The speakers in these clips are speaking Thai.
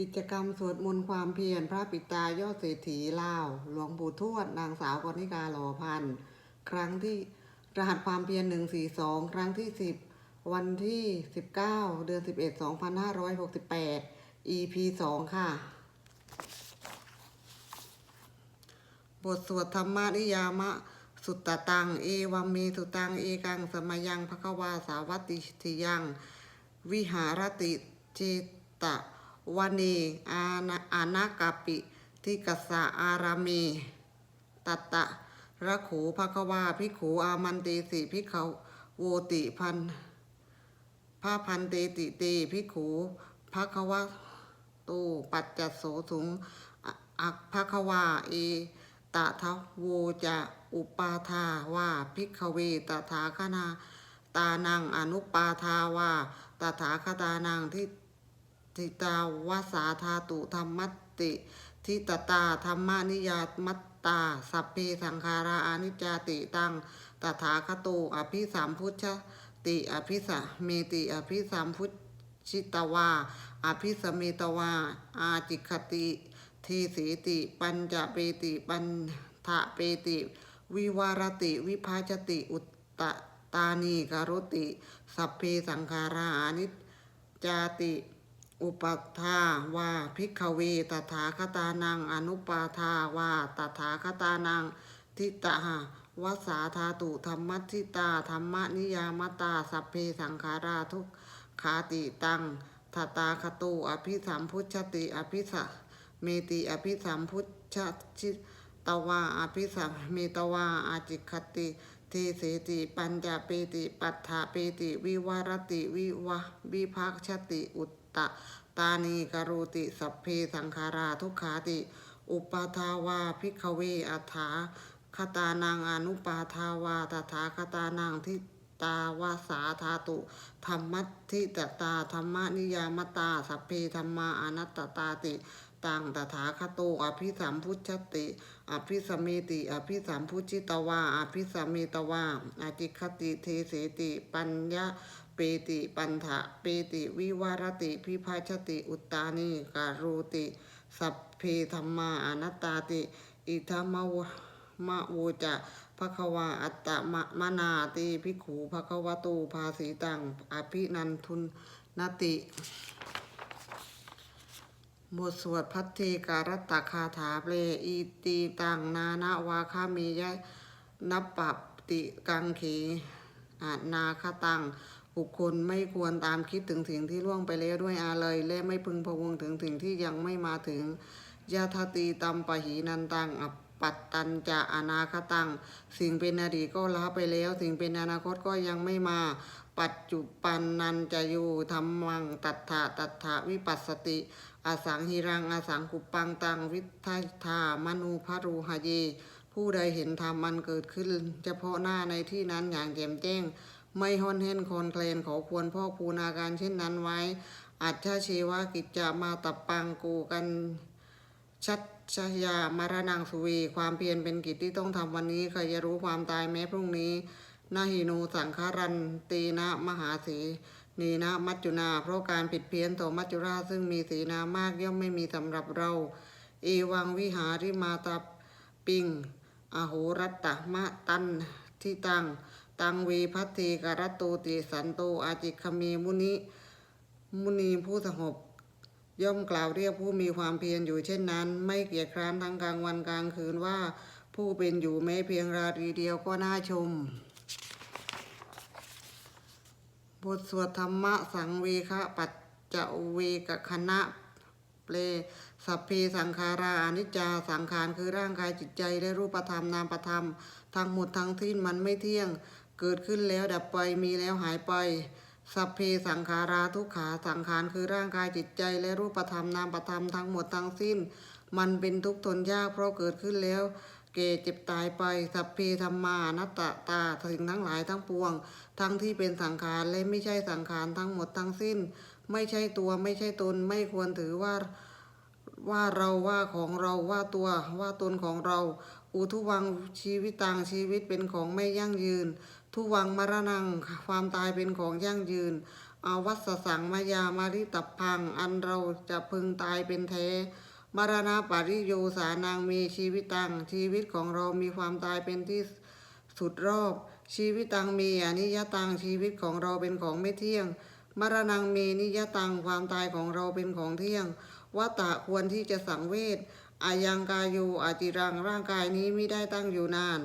กิจกรรมสวดมนต์ความเพียรพระปิตายอดเศรษฐีเล่าหลวงปู่ทวด นางสาวกนิกาหล่อพันธ์ครั้งที่รหัสความเพียรหนึ่งสี่สองครั้งที่สิบวันที่สิบเก้าเดือนสิบเอ็ดสองพันห้าร้อยหกสิบแปด EP สองค่ะ บทสวดธรรมนิยามะ สุตตตัง เอวัมเมสุตัง เอกัง สมยังภควาสาวัติทิยัง วิหารติเจตะ วเนอานาอานาคาปิทิกัสะอารามีตัตตะระโขภควาภิขูอามันเตสิภิกขวโวติพันพาพันเตติเตภิกขูภควะตูปัจจโสสุงอักภควาเอตถาโวจะอุปาทาว่าพิกขเวตถาคนาตานังอนุปาทาว่าตถาคตานังทิ ทิตาวาสาธาตุธรรมตติทิตตาธรรมานิยามัตตา สัพเพสังขาราอนิจจติตังตถาคโตอภิสามพุทธติอภิสะเมติอภิสามพุทชิตวา อภิสเมตวา อาจิคติทีสีติปัญจเปติปันทะเปติ วิวารติวิภาชติอุตตตานีกรุติ สัพเพสังขาราอนิจจติ อุปัฏฐาวาภิกขเวตถาคตานังอนุปาทาวาตถาคตานังทิตะหะวสาธาตุธรรมทิตาธรรมนิยามตาสัพเพสังขาราทุกขาติตังทตาคตูอภิสัมพุชติอภิสเมติอภิสัมพุทธชิตวาอภิสัมเมตวาอาจิคติเทเสติปัญจเปติปัฏฐาเปติวิวารติวิวะวิภักชติอุต ตะตานีกรุติสัพเพสังขาราทุกขาติ อุปาทาวาพิกเวอัฏฐาคตานังอนุปาทาวาตถาคตานังทิตาวาสาธาตุธรรมัทิตตาธรรมนิยามตาสัพเพธรรมาอนัตตตาติ ตังตถาคโตอภิสัมพุชติ อภิสมเมติ อภิสัมพุชิตวา อภิสมเมตวาอาจิคติเทเสติ ปัญญาเปติปันทะเปติวิวารติพิภาชติอุตตานิการุติ สัพเพธรรมาอนัตตาติ อิทัมะวะมะโวจะภควาอัตตมะมนาติภิขูภควตูภาสีตังอภินันทุนนติ บทสวดพัทธีการตตคาถาเปลอีตีตังนานาวาคามียะนับปับติกังขีอานาคตังบุคคลไม่ควรตามคิดถึงสิ่งที่ล่วงไปแล้วด้วยอาเลยและไม่พึงพะวงถึงสิ่งที่ยังไม่มาถึงยาทตีตัมปะหีนันตังอปปัตตันจะอนาคตัง สิ่งเป็นอดีตก็ละไปแล้ว สิ่งเป็นอนาคตก็ยังไม่มา ปัจจุปันนันจะอยู่ธรรมังตัทธะตัทธะวิปัสสติ อสังหิรังอสังกุปปังตังวิทัยธามนูพรูหเย ผู้ใดเห็นธรรมมันเกิดขึ้น เฉพาะหน้าในที่นั้นอย่างแจ่มแจ้ง ไม่ฮอนเห็นคอนเคลนขอควรพ่อคูณาการเช่นนั้นไว้ อัจฉชีวกิจจะมาตับปังกูกันชัดชยามารนังสุวีความเพียรเป็นกิจที่ต้องทำวันนี้ใครจะรู้ความตายแม้พรุ่งนี้นาหินูสังขารันตีนะมหาสี นีนะมัจจุนา เพราะการผิดเพี้ยนต่อมัจจุราชซึ่งมีสีนามากย่อมไม่มีสำหรับเรา เอวังวิหาริมาตาปิงอโหรัตตะมะตันที่ตัง ตังวีพัทธีกรตโตติสันโตอาจิคเมมุนิ มุนีผู้สงบย่อมกล่าวเรียกผู้มีความเพียรอยู่เช่นนั้น ไม่เกียจคร้านทั้งกลางวันกลางคืนว่าผู้เป็นอยู่แม้เพียงราตรีเดียวก็น่าชม บทสวดธรรมะสังเวคะปัจจเวกคณะเปลสัพเพสังขาราอนิจจาสังขารคือร่างกายจิตใจและรูปธรรมนามธรรม ทั้งหมดทั้งที่มันไม่เที่ยง เกิดขึ้นแล้วดับไปมีแล้วหายไป สัพเพสังขาราทุกขาสังขารคือร่างกายจิตใจและรูปธรรมนามธรรมทั้งหมดทั้งสิ้น มันเป็นทุกข์ทนยากเพราะเกิดขึ้นแล้วเกเจ็บตายไป สัพเพธรรมานัตตาสิ่งทั้งหลายทั้งปวง ทั้งที่เป็นสังขารและไม่ใช่สังขารทั้งหมดทั้งสิ้น ไม่ใช่ตัวไม่ใช่ตนไม่ควรถือว่าว่าเราว่าของเราว่าตัวว่าตนของเรา อุทุวังชีวิตต่างชีวิตเป็นของไม่ยั่งยืน ทุวังมรณังความตายเป็นของยั่งยืนอาวัสสังมายามาริตับพัง อันเราจะพึงตายเป็นแท้มรณะปริโยสานังมีชีวิตตังชีวิตของเรามีความตายเป็นที่สุดรอบ ชีวิตตังมีอนิยตังชีวิตของเราเป็นของไม่เที่ยง มรณังมีนิยตังความตายของเราเป็นของเที่ยงวัตตะควรที่จะสังเวชอายังกายโยอาจิรังร่างกายนี้ไม่ได้ตั้งอยู่นาน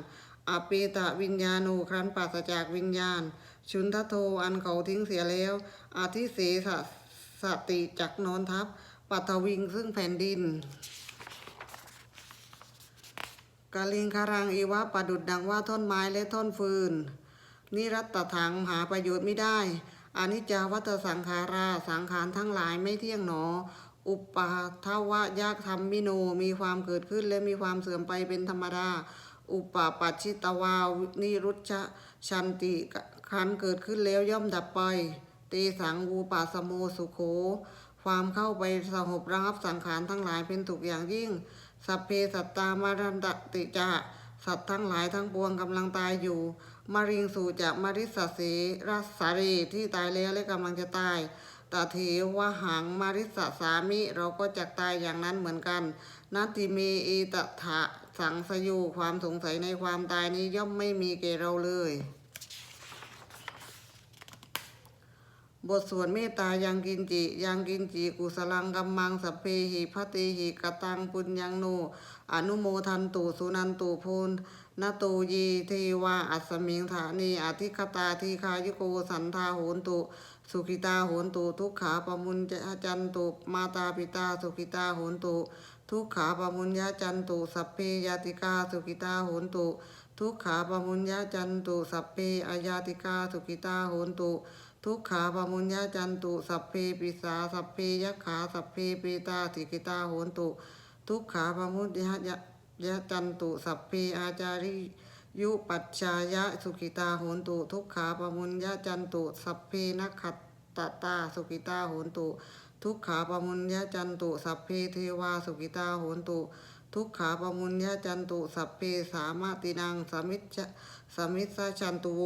อเปตะวิญญาณูครั้นปราศจากวิญญาณ ชุนทโทอันเขาทิ้งเสียแล้ว อาทิเสสสติจักนอนทับปัทวิงซึ่งแผ่นดิน กาลิงคารังอีวะประดุดดังว่าท่อนไม้และท่อนฟืน นิรัตตถังหาประโยชน์ไม่ได้อนิจจาวัตสังขาราสังขารทั้งหลายไม่เที่ยงหนอ อุปปาทวะยากธรรมมิโนมีความเกิดขึ้นและมีความเสื่อมไปเป็นธรรมดา อุปปาปัจชิตวานิรุชชะชันติคันเกิดขึ้นแล้วย่อมดับไปเตสังวูปาสโมสุโขความเข้าไปสงบระงับสังขารทั้งหลายเป็นถูกอย่างยิ่ง สัพเพสัตตามารันตติจะสัตว์ทั้งหลายทั้งปวงกำลังตายอยู่ มาริงสู่จะมาริสสเสรัสสารีที่ตายแล้วและกำลังจะตายตาเทวะหังมาริสสามิเราก็จะตายอย่างนั้นเหมือนกันนัตติเมเอตถะสังสยูความสงสัยในความตายนี้ย่อมไม่มีแก่เราเลย บทสวดเมตตายังกินจิ ยังกินจิ กุสลังกัมมังสเพหิพเตหิกตังปุญญังโนอนุโมทันตุสุนันตุพูนนโตยีเทวาอัสมิงฐานีอธิคตาทีคายุโกสันทาโหนตุ สุขิตาโหนตุ ทุกขาปมุญญาจันตุ มาตาปิตาสุขิตาโหนตุ ทุกขาปมุญญาจันตุ สัพเพยาติกาสุขิตาโหนตุ ทุกขาปมุญญาจันตุ สัพเพอายาติกาสุขิตาโหนตุ ทุกขาปมุญญาจันตุ สัพเพปิสาสัพเพยักขา สัพเพเปตาติกิตาโหนตุ ทุกขาปมุญญายะจันตุ สัพเพอาจาริยุปัชชายะสุขิตาโหนตุ ทุกขาปมุญญาจันตุ สัพเพนักขัตตตาสุขิตาโหนตุ ทุกขาปมุญญาจันตุ สัพเพเทวาสุขิตาโหนตุ ทุกขาปมุญญาจันตุ สัพเพสามตินังสมิจฉสมิสชันตุโว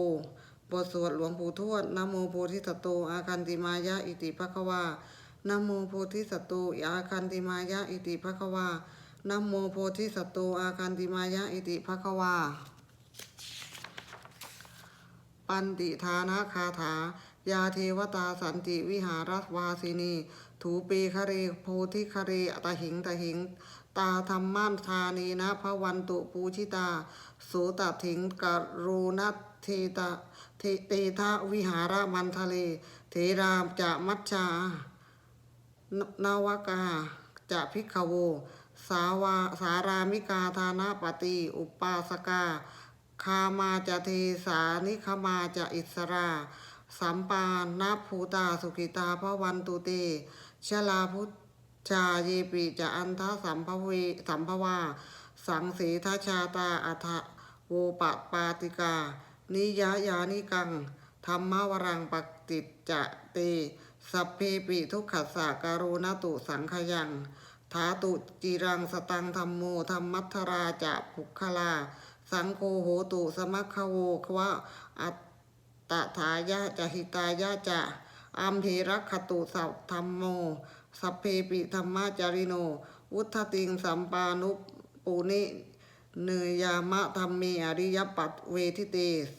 บทสวดหลวงปู่ทวดนโมโพธิสัตโตอาคันติมายะอิติภควานโมโพธิสัตโตอาคันติมายะอิติภควานโมโพธิสัตโตอาคันติมายะอิติภควา ปันติทานะคาถา ยาเทวตาสันติวิหารวาสินี ถูปีคเรโพธิคเรตะหิงตะหิง ตาธรรมานธานีนะพระวันตุปูชิตา สูตถิงกรุณเทตะ เทเตทะวิหารมันทะเล เทรามจะมัชชานนวกาจะพิกขโว สาวาสารามิกาธานาปฏิอุปาสกา คามาจะเทสานิคมาจะอิสรา สัมปานาภูตาสุขิตาพระวันตุเตชลาพุทชาเยปิจะอันทะสัมภเวสัมภวา สังสีทชาตาอัฏฐโวปปาติกา นิยายานิกัง ธรรมวรังปฏิจจะเต สัพเพปิทุกขสาการุณตุสังขยังถาตุจิรังสตังธรรมโมธรรมัทราจะภุคลา สังโฆโหตุสมัคโวควะอัตตถายะจะหิตายะจะอัมภิรักขตุสัพธรรมโม สัพเพปิธรรมจาริโน วุฒติงสัมปานุปุนิ เนยยามะธรรมเมอริยปัตเวทิเตส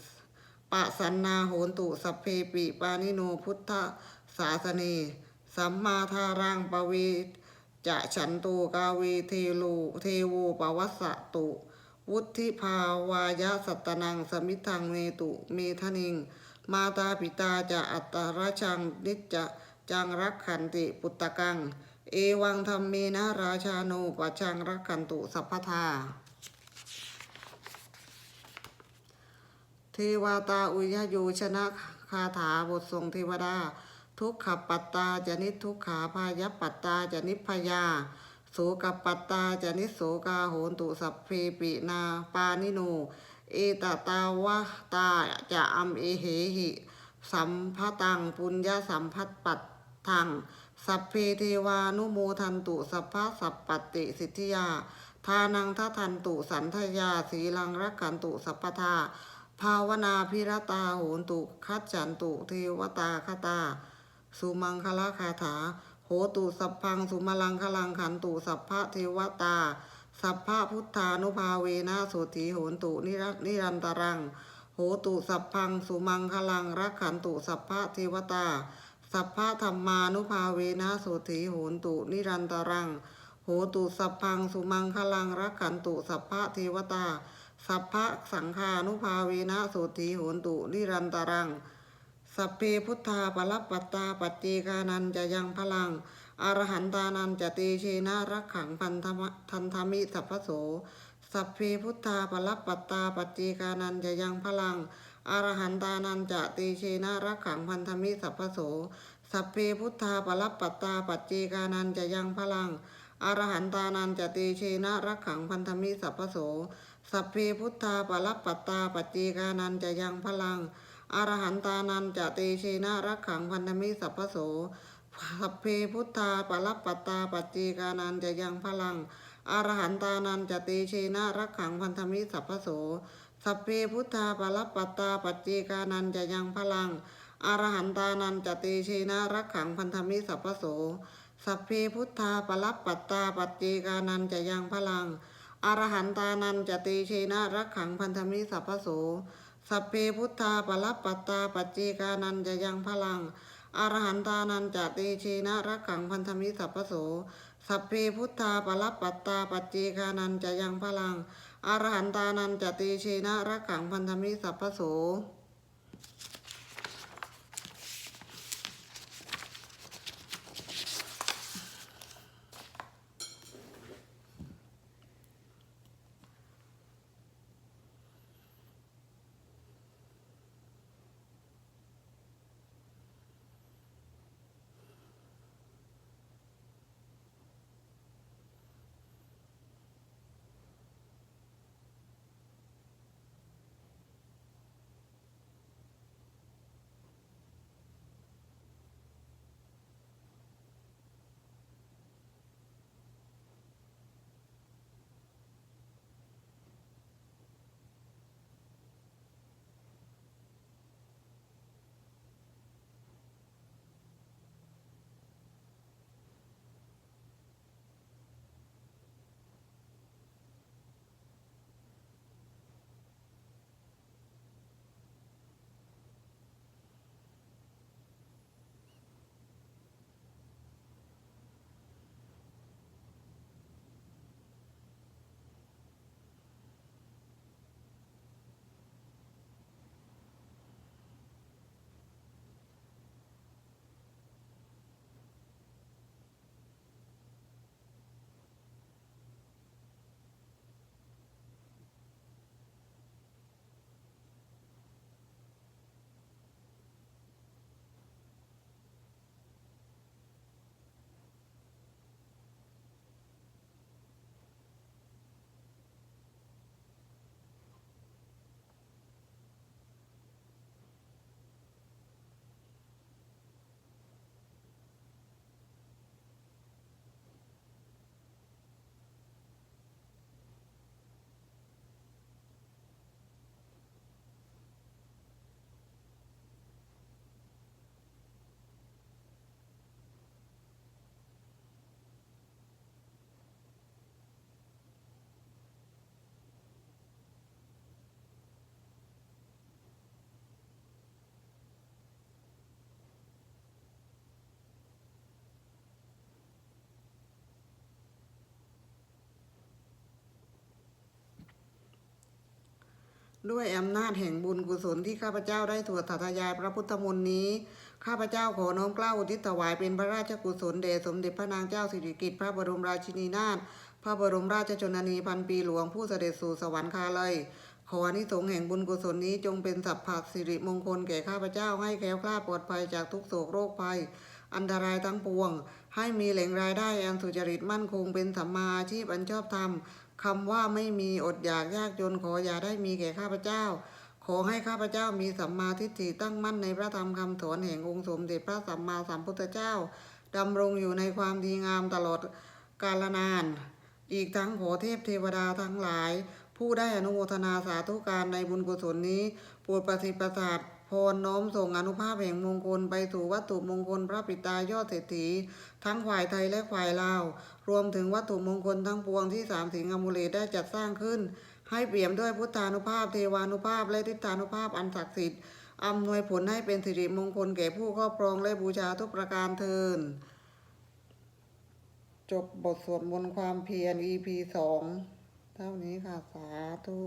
ปะสันนาโหนตุสัพเพปิปานิโนพุทธศาสเนสัมมาทารังปเวจะฉันตุกาเวเทโลเทโวปวัสสะตุ วุธิภาวายะสัตตนังสมิทังเนตุเมทนิง มาตาปิตาจะอัตตราชังนิจจะจังรักขันติปุตตะกัง เอวังธรรมเมนะราชาโนปชังรักขันตุสัพพทา เท วาตาอุยโยชนะคาถาบททรงเทวดา ทุกขปัตตาจะนิทุกขาพายปัตตาจะนิพยาโสกปัตตาจะนิโสกาโหนตุสัพเพปินาปานิโน เอตตาวะตาจะอัมเอเหหิสัมภตังปุญญาสัมพัตปัตทังสัพเพเทวานุโมทันตุสัพพะสัพปติสิทธิยาทานังทัทันตุสันทยาสีลังรักขันตุสัพพทา ภาวนาพิรตาโหนตุ คัจฉันตุ เทวตาคตา สุมังคละคาถา โหตุสัพพังสุมาลังคลังขันตุสัพพะเทวตา สัพพะพุทธานุภาเวนะสุธีโหนตุนิรันิรันตรัง โหตุสัพพังสุมังคลังรักขันตุสัพพะเทวตา สัพพะธรรมานุภาเวนะสุธีโหนตุนิรันตรัง โหตุสัพพังสุมังคลังรักขันตุสัพพะเทวตา สัพพะสังฆานุภาเวนะสุธีโหนตุนิรันตรัง สัพเพพุทธาปรัปปตตาปัจเจกานันจะยังพลังอรหันตานันจะเตเชนะรักขังพันธมทันธมิสัพพโส สัพเพพุทธาปรัปปตตาปัจเจกานันจะยังพลังอรหันตานันจะเตเชนะรักขังพันธมิสัพพโส สัพเพพุทธาปรัปปัตตาปัจเจกานันจะยังพลังอรหันตานันจะเตเชนะรักขังพันธมิสัพพโส สัพเพพุทธาปรัปปัตตาปัจเจกานันจะยังพลังอรหันตานันจะเตเชนะรักขังพันธมิสัพพโสสัพเพพุทธาปรัปปัตตาปัจเจกานันจะยังพลังอรหันตานันจะเตเชนะรักขังพันธมิสัพพโสสัพเพพุทธาปรัปปัตตาปัจเจกานันจะยังพลังอรหันตานันจะเตเชนะรักขังพันธมิสัพพโสสัพเพพุทธาปรัปปัตตาปัจเจกานันจะยังพลัง อรหันตานันจติเชนะรักขังพันธมิสัพพโสสัพเพพุทธาปรับปัตตาปัจเจกานันจะยังพลังอรหันตานันจติเชนะรักขังพันธมิสัพพโสสัพเพพุทธาปรับปัตตาปัจเจกานันจะยังพลังอรหันตานันจติเชนะรักขังพันธมิสัพพโส ด้วยอำนาจแห่งบุญกุศลที่ข้าพเจ้าได้สวดถาทายายพระพุทธมนต์นี้ ข้าพเจ้าขอน้อมเกล้าอุทิศถวายเป็นพระราชกุศลแด่สมเด็จพระนางเจ้าสิริกิติ์พระบรมราชินีนาถพระบรมราชชนนีพันปีหลวงผู้เสด็จสู่สวรรคาเลยขออนิสงส์แห่งบุญกุศลนี้จงเป็นสัพพสิริมงคลแก่ข้าพเจ้าให้แคล้วคลาดปลอดภัยจากทุกโศกโรคภัย อันตรายทั้งปวง ให้มีแหล่งรายได้อันสุจริตมั่นคงเป็นสัมมาชีพอันชอบธรรมคำว่าไม่มีอดอยากยากจนขออย่าได้มีแก่ข้าพเจ้า ขอให้ข้าพเจ้ามีสัมมาทิฏฐิตั้งมั่นในพระธรรมคำสอนแห่งองค์สมเด็จพระสัมมาสัมพุทธเจ้าดำรงอยู่ในความดีงามตลอดกาลนาน อีกทั้งขอเทพเทวดาทั้งหลาย ผู้ได้อนุโมทนาสาธุการในบุญกุศลนี้ โปรดประสิทธิ์ประสาท พรน้อมส่งอนุภาพแห่งมงคลไปสู่วัตถุมงคลพระปิตายอดเศรษฐี ทั้งฝ่ายไทยและฝ่ายลาว รวมถึงวัตถุมงคลทั้งปวงที่สามสิงห์อมูเลตได้จัดสร้างขึ้น ให้เปี่ยมด้วยพุทธานุภาพเทวานุภาพและทิฏฐานุภาพอันศักดิ์สิทธิ์อำนวยผลให้เป็นสิริมงคลแก่ผู้ครอบครองและบูชาทุกประการเทินจบบทสวดมนต์ความเพียร EP สองเท่านี้ค่ะ สาธุ